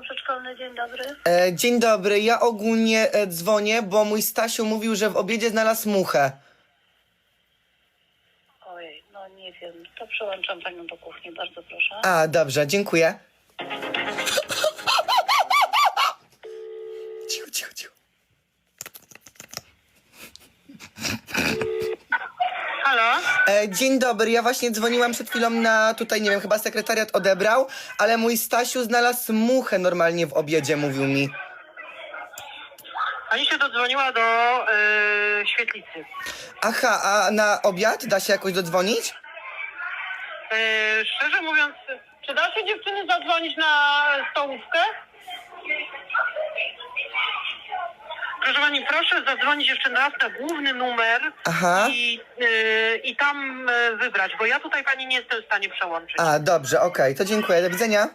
Przedszkolny, dzień dobry. E, dzień dobry, ja ogólnie e, dzwonię, bo mój Stasiu mówił, że w obiedzie znalazł muchę. Ojej, no nie wiem. To przełączam panią do kuchni, bardzo proszę. A, dobrze, dziękuję. E, dzień dobry, ja właśnie dzwoniłam przed chwilą na, tutaj nie wiem, chyba sekretariat odebrał, ale mój Stasiu znalazł muchę normalnie w obiedzie, mówił mi. Pani się dodzwoniła do yy, świetlicy. Aha, a na obiad da się jakoś dodzwonić? Yy, szczerze mówiąc, czy da się dziewczyny zadzwonić na stołówkę? Proszę pani, proszę zadzwonić jeszcze raz na główny numer Aha. i, yy, i tam yy, wybrać, bo ja tutaj pani nie jestem w stanie przełączyć. A, dobrze, okej, to dziękuję, do widzenia.